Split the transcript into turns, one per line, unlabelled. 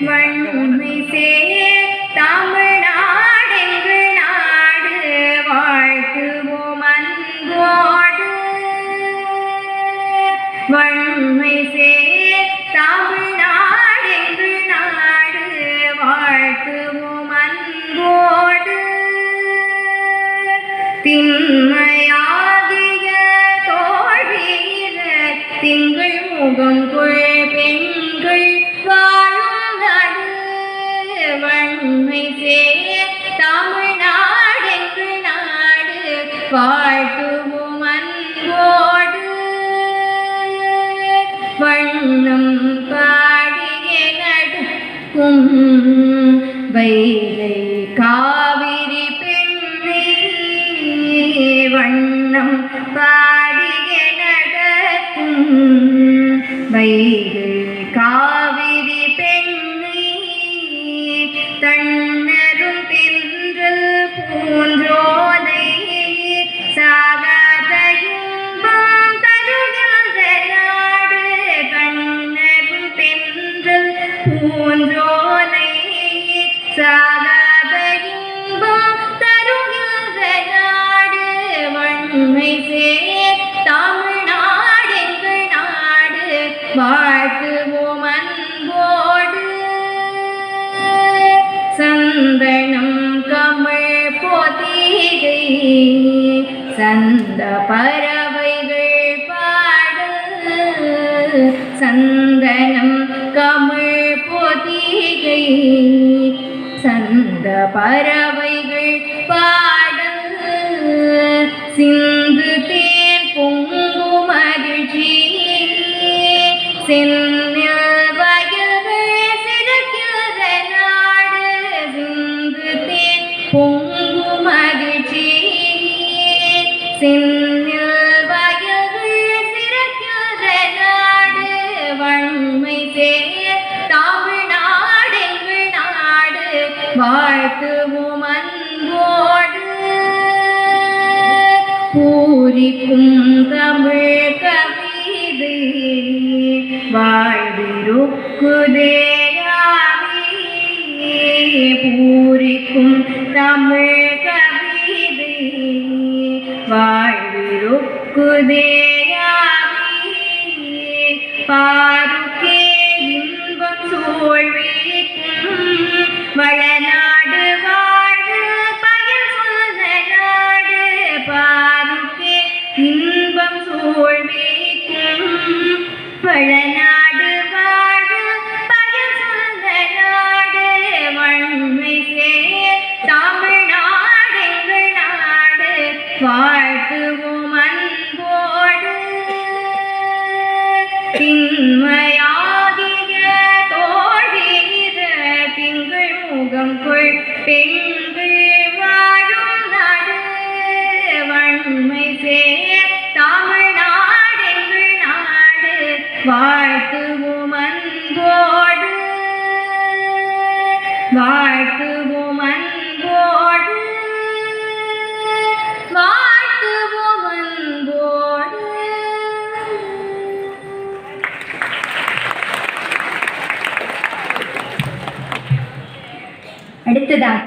வன்மை சே தமிழ்நாடெங்கு நாடு வாழ்த்துவோம் அன்போடு. வன்மை சே தமிழ்நாடெங்கு நாடு வாழ்த்துவோம் அன்போடு. திண்மையாகிய தோழியில திங்கள் முகம் கொள் வாழ்த்துவோம் அன்போடு வண்ணம் பாடிய நடக்கும் வைகை காவிரி பெண்ணே வண்ணம் பாடிய நடக்கும் வைகை காவிரி இன்பம் தருகின்ற நாடு வன்மை சேர் தமிழ்நாடெங்கு நாடு வாழ்த்துவோம் அன்போடு. சந்தனம் கமிழ் பொதிகை சந்த பறவைகள் பாடு. சந்தனம் கமிழ் பொதிகை சந்த பறவைகள் பாடு சிந்த பூரிக்கும் தமிழ் கவிதை வாழ்விருக்குதேயாவே பூரிக்கும் தமிழ் கவிதை வாழ்விருக்குதேயாவே பாருக்கே இன்பம் சூழ்விக்கும் வாழ பயன் நாடு வன்மை சேர் தமிழ்நாடெங்கள் நாடு வாழ்த்துவோம் அன்போடு. திண்மையாகிய தோழித திங்கள் முகம் கொள் பெண்கள் வாழும் நாடு வன்மை சே வாழ்த்துவோம் அன்போடு. வாழ்த்துவோம் அன்போடு. வாழ்த்துவோம் அன்போடு. அடுத்ததாக